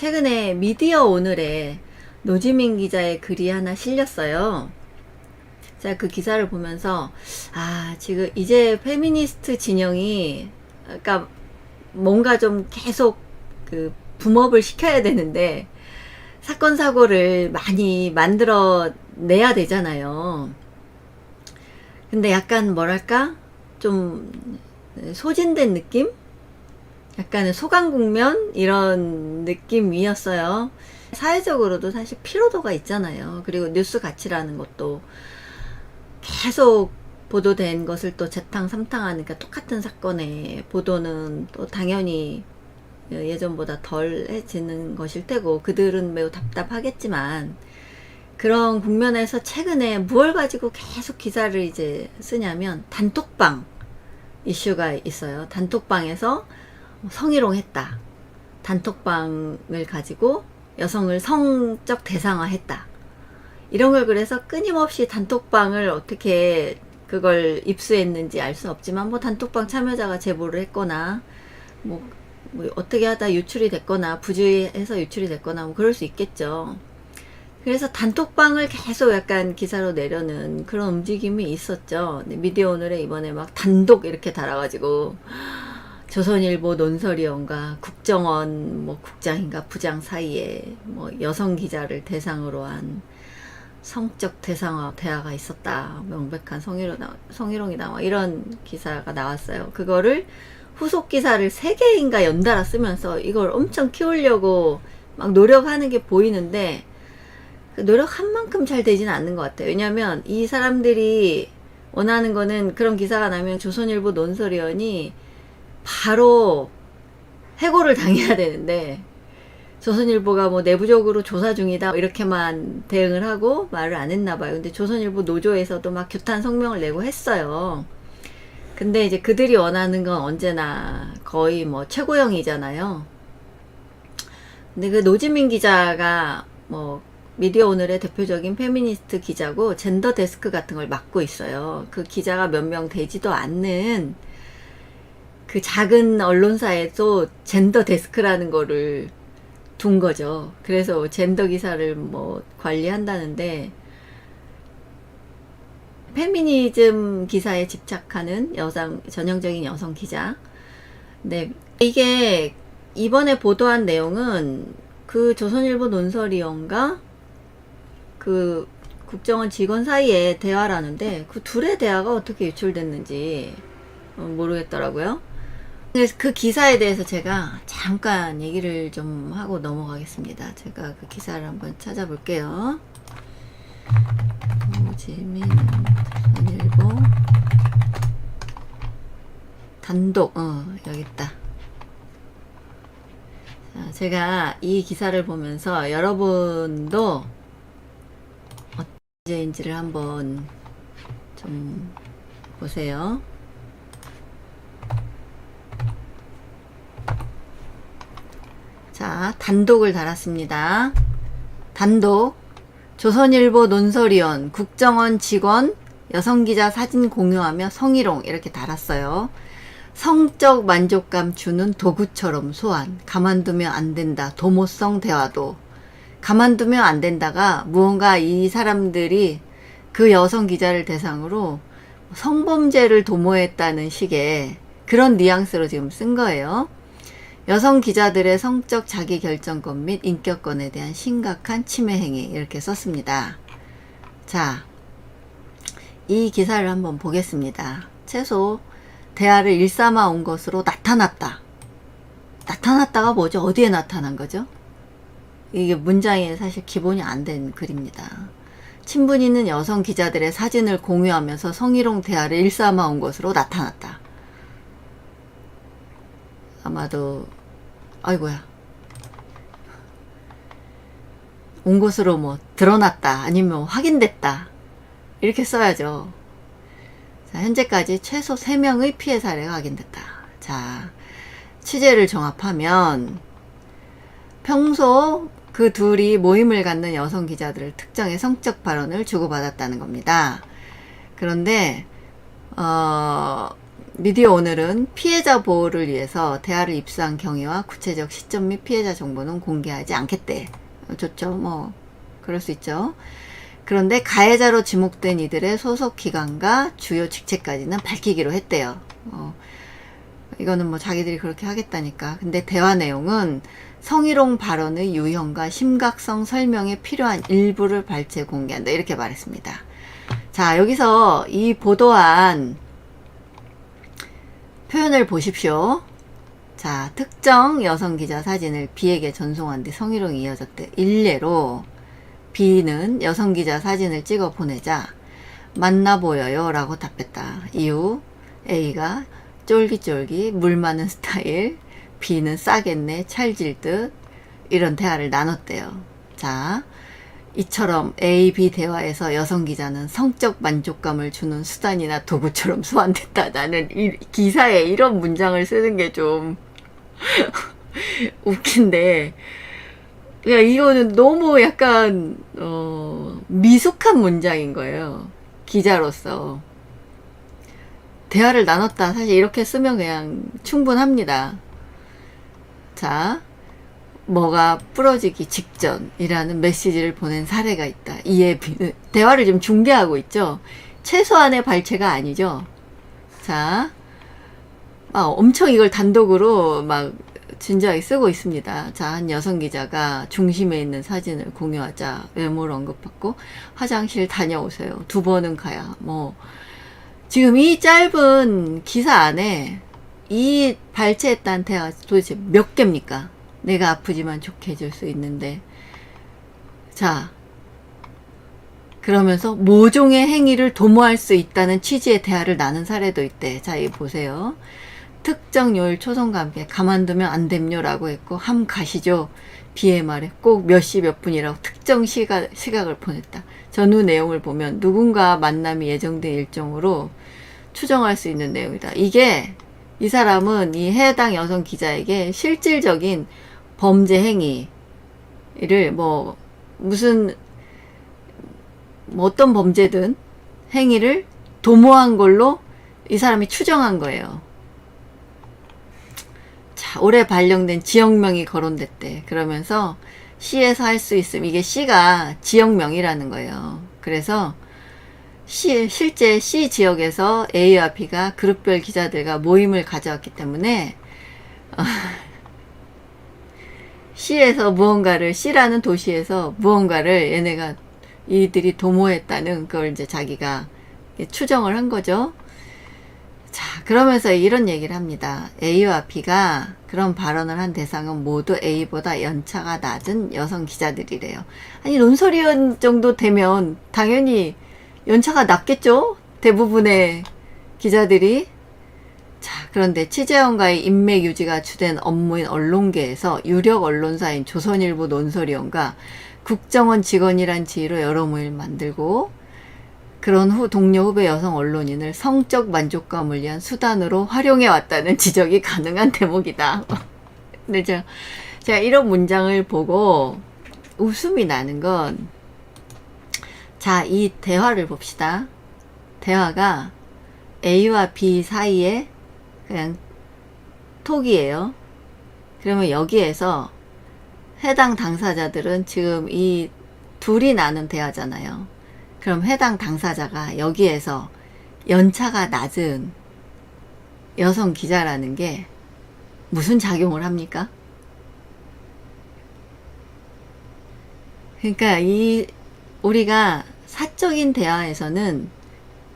최근에 미디어 오늘에 노지민 기자의 글이 하나 실렸어요. 제가 그 기사를 보면서 아 지금 이제 페미니스트 진영이 그러니까 뭔가 좀 계속 그 붐업을 시켜야 되는데 사건 사고를 많이 만들어 내야 되잖아요. 근데 약간 뭐랄까 좀 소진된 느낌? 약간의 소강국면 이런 느낌이었어요. 사회적으로도 사실 피로도가 있잖아요. 그리고 뉴스 가치라는 것도 계속 보도된 것을 또 재탕 삼탕하니까 똑같은 사건의 보도는 또 당연히 예전보다 덜해지는 것일 테고 그들은 매우 답답하겠지만 그런 국면에서 최근에 무엇을 가지고 계속 기사를 이제 쓰냐면 단톡방 이슈가 있어요. 단톡방에서 성희롱했다. 단톡방을 가지고 여성을 성적 대상화했다. 이런 걸 그래서 끊임없이 단톡방을 어떻게 그걸 입수했는지 알 수 없지만 뭐 단톡방 참여자가 제보를 했거나 뭐, 뭐 어떻게 하다 유출이 됐거나 부주의해서 유출이 됐거나 뭐 그럴 수 있겠죠. 그래서 단톡방을 계속 약간 기사로 내려는 그런 움직임이 있었죠. 미디어 오늘에 이번에 막 단독 이렇게 달아가지고 조선일보 논설위원과 국정원 뭐 국장인가 부장 사이에 뭐 여성 기자를 대상으로 한 성적 대상화 대화가 있었다. 명백한 성희롱, 성희롱이 나와 이런 기사가 나왔어요. 그거를 후속 기사를 세 개인가 연달아 쓰면서 이걸 엄청 키우려고 막 노력하는 게 보이는데 그 노력한 만큼 잘 되지는 않는 것 같아요. 왜냐하면 이 사람들이 원하는 거는 그런 기사가 나면 조선일보 논설위원이 바로 해고를 당해야 되는데 조선일보가 뭐 내부적으로 조사 중이다 이렇게만 대응을 하고 말을 안 했나 봐요. 근데 조선일보 노조에서도 막 규탄 성명을 내고 했어요. 근데 이제 그들이 원하는 건 언제나 거의 뭐 최고형이잖아요. 근데 그 노지민 기자가 뭐 미디어 오늘의 대표적인 페미니스트 기자고 젠더 데스크 같은 걸 맡고 있어요. 그 기자가 몇 명 되지도 않는 그 작은 언론사에도 젠더 데스크라는 거를 둔 거죠. 그래서 젠더 기사를 뭐 관리한다는데 페미니즘 기사에 집착하는 여성 전형적인 여성 기자. 네 이게 이번에 보도한 내용은 그 조선일보 논설위원과 그 국정원 직원 사이의 대화라는데 그 둘의 대화가 어떻게 유출됐는지 어, 모르겠더라고요. 그 기사에 대해서 제가 잠깐 얘기를 좀 하고 넘어가겠습니다. 제가 그 기사를 한번 찾아볼게요. 오지민 일보 단독 어 여기 있다. 자, 제가 이 기사를 보면서 여러분도 어제인지를 한번 좀 보세요. 자, 단독을 달았습니다. 단독. 조선일보 논설위원, 국정원 직원, 여성기자 사진 공유하며 성희롱 이렇게 달았어요. 성적 만족감 주는 도구처럼 소환. 가만두면 안 된다. 도모성 대화도. 가만두면 안 된다가 무언가 이 사람들이 그 여성 기자를 대상으로 성범죄를 도모했다는 식의 그런 뉘앙스로 지금 쓴 거예요. 여성 기자들의 성적 자기결정권 및 인격권에 대한 심각한 침해 행위 이렇게 썼습니다. 자, 이 기사를 한번 보겠습니다. 최소 대화를 일삼아 온 것으로 나타났다. 나타났다가 뭐죠? 어디에 나타난 거죠? 이게 문장에 사실 기본이 안 된 글입니다. 친분 있는 여성 기자들의 사진을 공유하면서 성희롱 대화를 일삼아 온 것으로 나타났다. 아마도 아이고야. 온 것으로 뭐 드러났다 아니면 확인됐다. 이렇게 써야죠. 자, 현재까지 최소 3명의 피해 사례가 확인됐다. 자 취재를 종합하면 평소 그 둘이 모임을 갖는 여성 기자들을 특정의 성적 발언을 주고받았다는 겁니다. 그런데 어, 미디어 오늘은 피해자 보호를 위해서 대화를 입수한 경위와 구체적 시점 및 피해자 정보는 공개하지 않겠대. 어, 좋죠. 뭐 그럴 수 있죠. 그런데 가해자로 지목된 이들의 소속 기관과 주요 직책까지는 밝히기로 했대요. 어, 이거는 뭐 자기들이 그렇게 하겠다니까. 근데 대화 내용은 성희롱 발언의 유형과 심각성 설명에 필요한 일부를 발췌 공개한다. 이렇게 말했습니다. 자, 여기서 이 보도한 표현을 보십시오. 자, 특정 여성 기자 사진을 B에게 전송한 뒤 성희롱이 이어졌대. 일례로 B는 여성 기자 사진을 찍어 보내자 만나 보여요 라고 답했다. 이후 A가 쫄깃쫄깃 물 많은 스타일 B는 싸겠네 찰질 듯 이런 대화를 나눴대요. 자, 이처럼 A, B 대화에서 여성 기자는 성적 만족감을 주는 수단이나 도구처럼 소환됐다. 나는 이 기사에 이런 문장을 쓰는 게 좀 웃긴데, 야, 이거는 너무 약간, 어, 미숙한 문장인 거예요. 기자로서. 대화를 나눴다. 사실 이렇게 쓰면 그냥 충분합니다. 자, 뭐가 부러지기 직전이라는 메시지를 보낸 사례가 있다. 이에 비, 대화를 지금 중계하고 있죠. 최소한의 발췌가 아니죠. 자, 아, 엄청 이걸 단독으로 막 진지하게 쓰고 있습니다. 자, 한 여성 기자가 중심에 있는 사진을 공유하자 외모를 언급받고 화장실 다녀오세요. 두 번은 가야 뭐 지금 이 짧은 기사 안에 이 발췌했다는 대화 도대체 몇 개입니까? 내가 아프지만 좋게 해줄 수 있는데. 자, 그러면서 모종의 행위를 도모할 수 있다는 취지의 대화를 나눈 사례도 있대. 자, 이거 보세요. 특정 요일 초성과 함께 가만두면 안 됩요라고 했고, 함 가시죠. 비의 말에 꼭몇 시 몇 분이라고 특정 시각, 시각을 보냈다. 전후 내용을 보면 누군가 만남이 예정된 일정으로 추정할 수 있는 내용이다. 이게 이 사람은 이 해당 여성 기자에게 실질적인 범죄 행위를 뭐 무슨 뭐 어떤 범죄든 행위를 도모한 걸로 이 사람이 추정한 거예요. 자, 올해 발령된 지역명이 거론됐대. 그러면서 시에서 할 수 있음. 이게 시가 지역명이라는 거예요. 그래서 시, 실제 C 지역에서 A와 B가 그룹별 기자들과 모임을 가져왔기 때문에 어, C에서 무언가를 C라는 도시에서 무언가를 얘네가 이들이 도모했다는 그걸 이제 자기가 추정을 한 거죠. 자, 그러면서 이런 얘기를 합니다. A와 B가 그런 발언을 한 대상은 모두 A보다 연차가 낮은 여성 기자들이래요. 아니, 논설위원 정도 되면 당연히 연차가 낮겠죠? 대부분의 기자들이. 자, 그런데 취재원과의 인맥 유지가 주된 업무인 언론계에서 유력 언론사인 조선일보 논설위원과 국정원 직원이란 지위로 여러 모임을 만들고 그런 후 동료 후배 여성 언론인을 성적 만족감을 위한 수단으로 활용해 왔다는 지적이 가능한 대목이다. 근데 제가, 제가 이런 문장을 보고 웃음이 나는 건 자, 이 대화를 봅시다. 대화가 A와 B 사이에 그냥 톡이에요. 그러면 여기에서 해당 당사자들은 지금 이 둘이 나눈 대화잖아요. 그럼 해당 당사자가 여기에서 연차가 낮은 여성 기자라는 게 무슨 작용을 합니까? 그러니까 이 우리가 사적인 대화에서는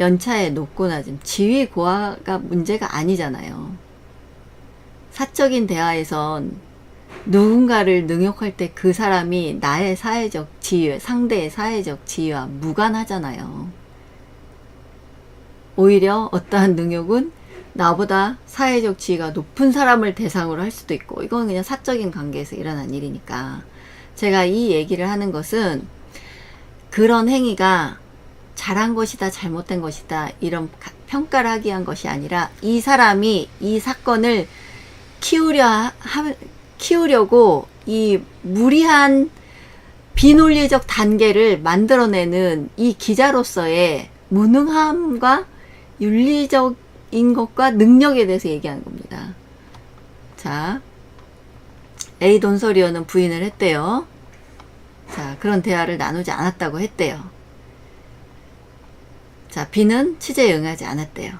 연차의 높고 낮음, 지위 고하가 문제가 아니잖아요. 사적인 대화에선 누군가를 능욕할 때 그 사람이 나의 사회적 지위, 상대의 사회적 지위와 무관하잖아요. 오히려 어떠한 능욕은 나보다 사회적 지위가 높은 사람을 대상으로 할 수도 있고, 이건 그냥 사적인 관계에서 일어난 일이니까. 제가 이 얘기를 하는 것은 그런 행위가 잘한 것이다, 잘못된 것이다, 이런 평가를 하기 위한 것이 아니라 이 사람이 이 사건을 키우려, 하, 키우려고 이 무리한 비논리적 단계를 만들어내는 이 기자로서의 무능함과 윤리적 인 것과 능력에 대해서 얘기하는 겁니다. 자, A 논설위원은 부인을 했대요. 자, 그런 대화를 나누지 않았다고 했대요. 자, B는 취재에 응하지 않았대요.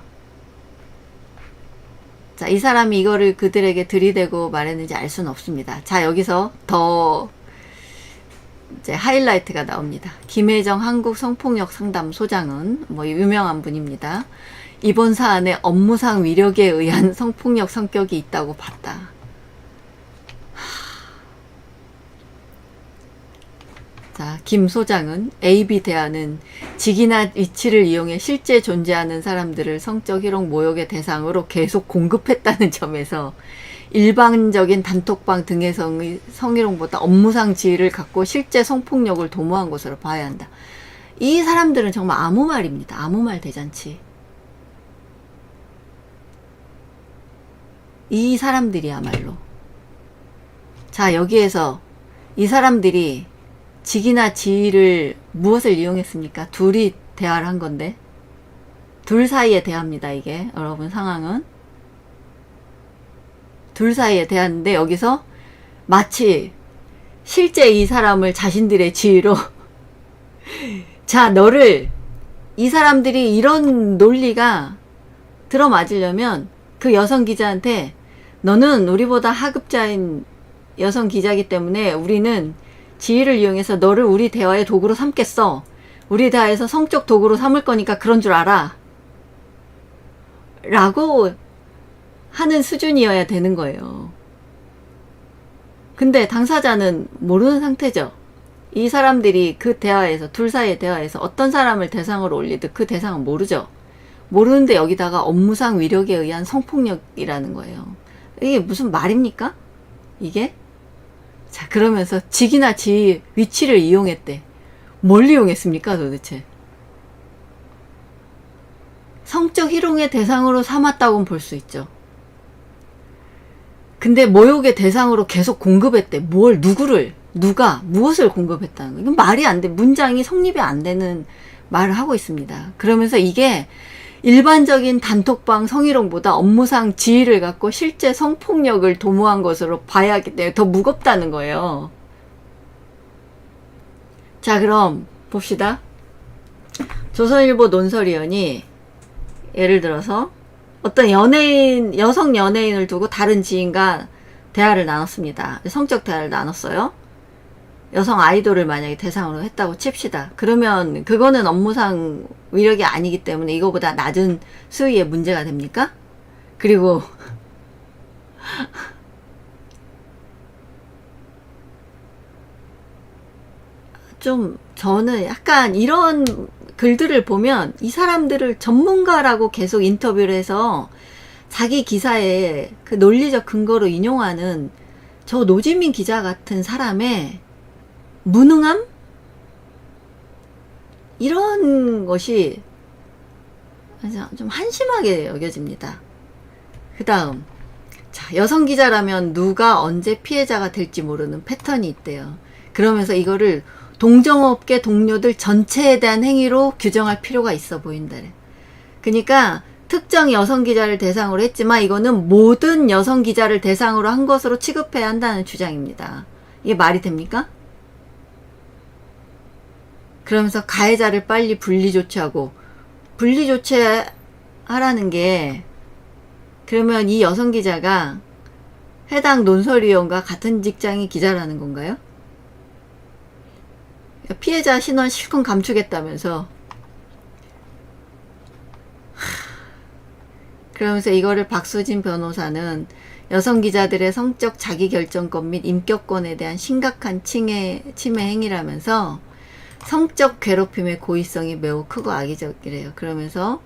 자, 이 사람이 이거를 그들에게 들이대고 말했는지 알 수는 없습니다. 자, 여기서 더 이제 하이라이트가 나옵니다. 김혜정 한국 성폭력 상담 소장은 뭐 유명한 분입니다. 이번 사안에 업무상 위력에 의한 성폭력 성격이 있다고 봤다. 자, 김 소장은 AB 대안은 직이나 위치를 이용해 실제 존재하는 사람들을 성적 희롱 모욕의 대상으로 계속 공급했다는 점에서 일반적인 단톡방 등의 성의, 성희롱보다 업무상 지위를 갖고 실제 성폭력을 도모한 것으로 봐야 한다. 이 사람들은 정말 아무 말입니다. 아무 말 대잔치. 이 사람들이야말로. 자, 여기에서 이 사람들이 직이나 지위를 무엇을 이용했습니까? 둘이 대화를 한 건데. 둘 사이의 대화입니다, 이게. 여러분 상황은. 둘 사이의 대화인데 여기서 마치 실제 이 사람을 자신들의 지위로 자, 너를 이 사람들이 이런 논리가 들어맞으려면 그 여성 기자한테 너는 우리보다 하급자인 여성 기자이기 때문에 우리는 지위를 이용해서 너를 우리 대화의 도구로 삼겠어. 우리 대화에서 성적 도구로 삼을 거니까 그런 줄 알아. 라고 하는 수준이어야 되는 거예요. 근데 당사자는 모르는 상태죠. 이 사람들이 그 대화에서, 둘 사이의 대화에서 어떤 사람을 대상으로 올리듯 그 대상은 모르죠. 모르는데 여기다가 업무상 위력에 의한 성폭력이라는 거예요. 이게 무슨 말입니까? 이게? 자, 그러면서 직이나 지 위치를 이용했대. 뭘 이용했습니까, 도대체? 성적 희롱의 대상으로 삼았다고는 볼 수 있죠. 근데 모욕의 대상으로 계속 공급했대. 뭘, 누구를, 누가, 무엇을 공급했다는 거. 이건 말이 안 돼. 문장이 성립이 안 되는 말을 하고 있습니다. 그러면서 이게 일반적인 단톡방 성희롱보다 업무상 지위를 갖고 실제 성폭력을 도모한 것으로 봐야 하기 때문에 더 무겁다는 거예요. 자, 그럼 봅시다. 조선일보 논설위원이 예를 들어서 어떤 연예인, 여성 연예인을 두고 다른 지인과 대화를 나눴습니다. 성적 대화를 나눴어요. 여성 아이돌을 만약에 대상으로 했다고 칩시다. 그러면 그거는 업무상 위력이 아니기 때문에 이거보다 낮은 수위의 문제가 됩니까? 그리고 좀 저는 약간 이런 글들을 보면 이 사람들을 전문가라고 계속 인터뷰를 해서 자기 기사에 그 논리적 근거로 인용하는 저 노지민 기자 같은 사람의 무능함? 이런 것이 좀 한심하게 여겨집니다. 그 다음, 자, 여성 기자라면 누가 언제 피해자가 될지 모르는 패턴이 있대요. 그러면서 이거를 동정업계 동료들 전체에 대한 행위로 규정할 필요가 있어 보인다. 그러니까 특정 여성 기자를 대상으로 했지만 이거는 모든 여성 기자를 대상으로 한 것으로 취급해야 한다는 주장입니다. 이게 말이 됩니까? 그러면서 가해자를 빨리 분리 조치하고 분리 조치하라는 게 그러면 이 여성 기자가 해당 논설위원과 같은 직장의 기자라는 건가요? 피해자 신원 실컷 감추겠다면서 그러면서 이거를 박수진 변호사는 여성 기자들의 성적 자기결정권 및 인격권에 대한 심각한 침해, 침해 행위라면서 성적 괴롭힘의 고의성이 매우 크고 악의적이래요. 그러면서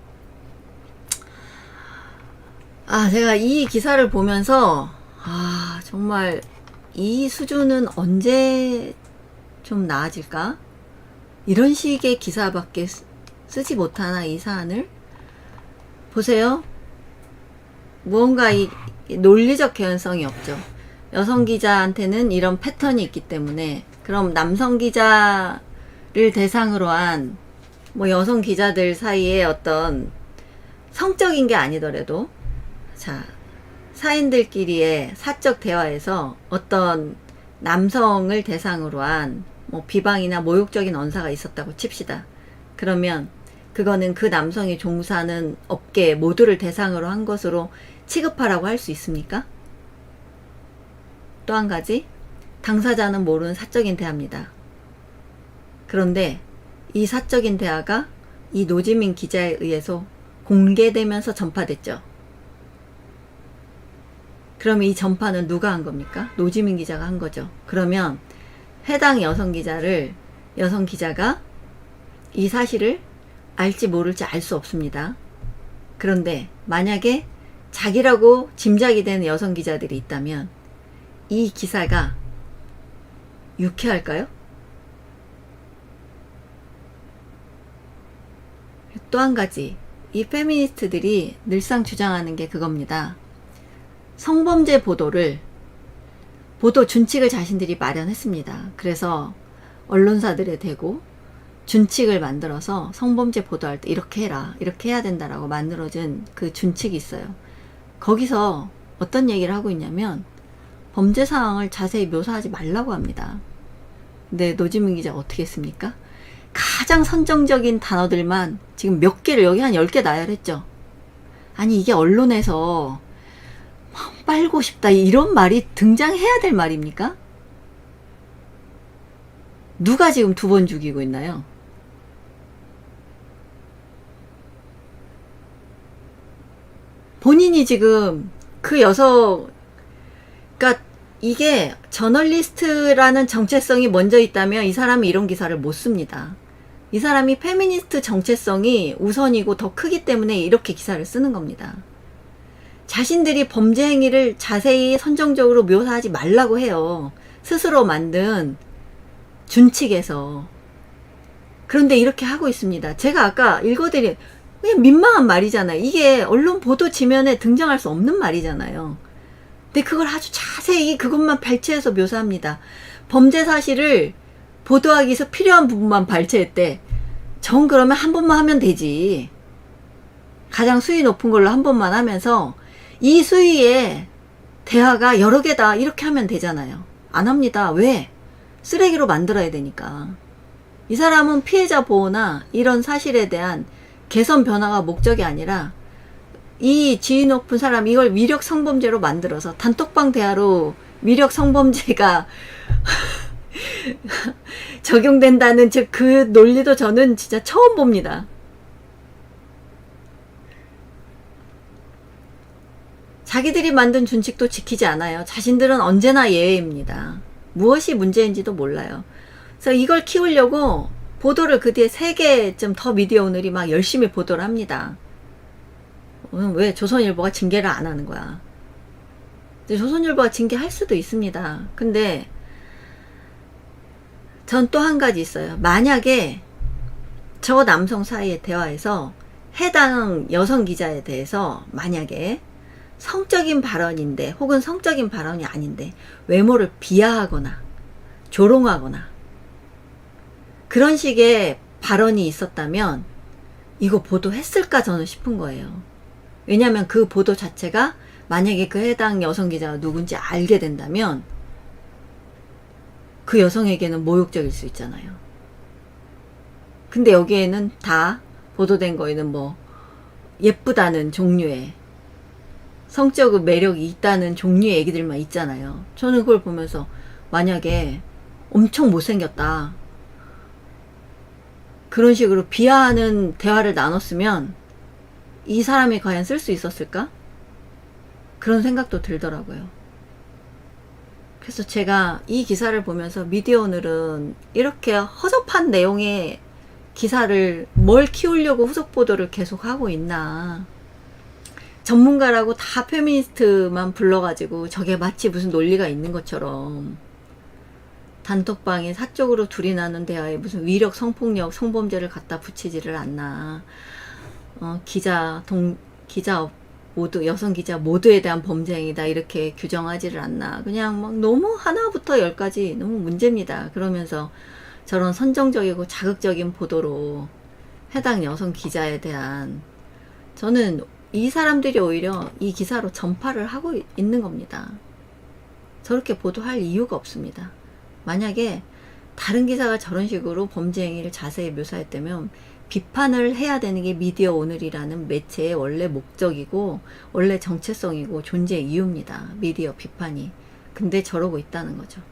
아 제가 이 기사를 보면서 아 정말 이 수준은 언제 좀 나아질까? 이런 식의 기사밖에 쓰지 못하나 이 사안을 보세요. 무언가 이 논리적 개연성이 없죠. 여성 기자한테는 이런 패턴이 있기 때문에 그럼 남성 기자 를 대상으로 한 뭐 여성 기자들 사이에 어떤 성적인 게 아니더라도 자 사인들끼리의 사적 대화에서 어떤 남성을 대상으로 한 뭐 비방이나 모욕적인 언사가 있었다고 칩시다. 그러면 그거는 그 남성이 종사하는 업계 모두를 대상으로 한 것으로 취급하라고 할 수 있습니까? 또 한 가지, 당사자는 모르는 사적인 대화입니다. 그런데 이 사적인 대화가 이 노지민 기자에 의해서 공개되면서 전파됐죠. 그러면 이 전파는 누가 한 겁니까? 노지민 기자가 한 거죠. 그러면 해당 여성 기자를 여성 기자가 이 사실을 알지 모를지 알 수 없습니다. 그런데 만약에 자기라고 짐작이 되는 여성 기자들이 있다면 이 기사가 유쾌할까요? 또 한 가지, 이 페미니스트들이 늘상 주장하는 게 그겁니다. 성범죄 보도를, 보도 준칙을 자신들이 마련했습니다. 그래서 언론사들에 대고 준칙을 만들어서 성범죄 보도할 때 이렇게 해라, 이렇게 해야 된다라고 만들어진 그 준칙이 있어요. 거기서 어떤 얘기를 하고 있냐면, 범죄 사항을 자세히 묘사하지 말라고 합니다. 근데 노지민 기자 어떻게 했습니까? 가장 선정적인 단어들만 지금 몇 개를 여기 한 10개 나열했죠. 아니 이게 언론에서 빨고 싶다 이런 말이 등장해야 될 말입니까? 누가 지금 두 번 죽이고 있나요? 본인이 지금 그 여성, 그러니까 이게 저널리스트라는 정체성이 먼저 있다면 이 사람이 이런 기사를 못 씁니다. 이 사람이 페미니스트 정체성이 우선이고 더 크기 때문에 이렇게 기사를 쓰는 겁니다. 자신들이 범죄 행위를 자세히 선정적으로 묘사하지 말라고 해요. 스스로 만든 준칙에서. 그런데 이렇게 하고 있습니다. 제가 아까 읽어드린 그냥 민망한 말이잖아요. 이게 언론 보도 지면에 등장할 수 없는 말이잖아요. 근데 그걸 아주 자세히 그것만 발췌해서 묘사합니다. 범죄 사실을 보도하기 위해서 필요한 부분만 발췌했대. 전 그러면 한 번만 하면 되지. 가장 수위 높은 걸로 한 번만 하면서 이 수위에 대화가 여러 개다 이렇게 하면 되잖아요. 안 합니다. 왜? 쓰레기로 만들어야 되니까. 이 사람은 피해자 보호나 이런 사실에 대한 개선 변화가 목적이 아니라 이 지위 높은 사람 이걸 위력 성범죄로 만들어서 단톡방 대화로 위력 성범죄가 적용된다는 즉그 논리도 저는 진짜 처음 봅니다. 자기들이 만든 준칙도 지키지 않아요. 자신들은 언제나 예외입니다. 무엇이 문제인지도 몰라요. 그래서 이걸 키우려고 보도를 그 뒤에 세 개쯤 더 미디어 오늘이 막 열심히 보도를 합니다. 어, 왜 조선일보가 징계를 안 하는 거야? 조선일보가 징계할 수도 있습니다. 근데 전 또 한 가지 있어요. 만약에 저 남성 사이의 대화에서 해당 여성 기자에 대해서 만약에 성적인 발언인데 혹은 성적인 발언이 아닌데 외모를 비하하거나 조롱하거나 그런 식의 발언이 있었다면 이거 보도했을까 저는 싶은 거예요. 왜냐하면 그 보도 자체가 만약에 그 해당 여성 기자가 누군지 알게 된다면 그 여성에게는 모욕적일 수 있잖아요. 근데 여기에는 다 보도된 거에는 뭐 예쁘다는 종류의 성적 매력이 있다는 종류의 얘기들만 있잖아요. 저는 그걸 보면서 만약에 엄청 못생겼다. 그런 식으로 비하하는 대화를 나눴으면 이 사람이 과연 쓸 수 있었을까? 그런 생각도 들더라고요. 그래서 제가 이 기사를 보면서 미디어 오늘은 이렇게 허접한 내용의 기사를 뭘 키우려고 후속 보도를 계속 하고 있나. 전문가라고 다 페미니스트만 불러가지고 저게 마치 무슨 논리가 있는 것처럼 단톡방에 사적으로 둘이 나눈 대화에 무슨 위력 성폭력 성범죄를 갖다 붙이지를 않나 어, 기자 동 기자 모두 여성 기자 모두에 대한 범죄 행위다 이렇게 규정하지를 않나 그냥 막 너무 하나부터 열까지 너무 문제입니다 그러면서 저런 선정적이고 자극적인 보도로 해당 여성 기자에 대한 저는 이 사람들이 오히려 이 기사로 전파를 하고 있는 겁니다. 저렇게 보도할 이유가 없습니다. 만약에 다른 기사가 저런 식으로 범죄 행위를 자세히 묘사했다면 비판을 해야 되는 게 미디어 오늘이라는 매체의 원래 목적이고 원래 정체성이고 존재 이유입니다. 미디어 비판이. 근데 저러고 있다는 거죠.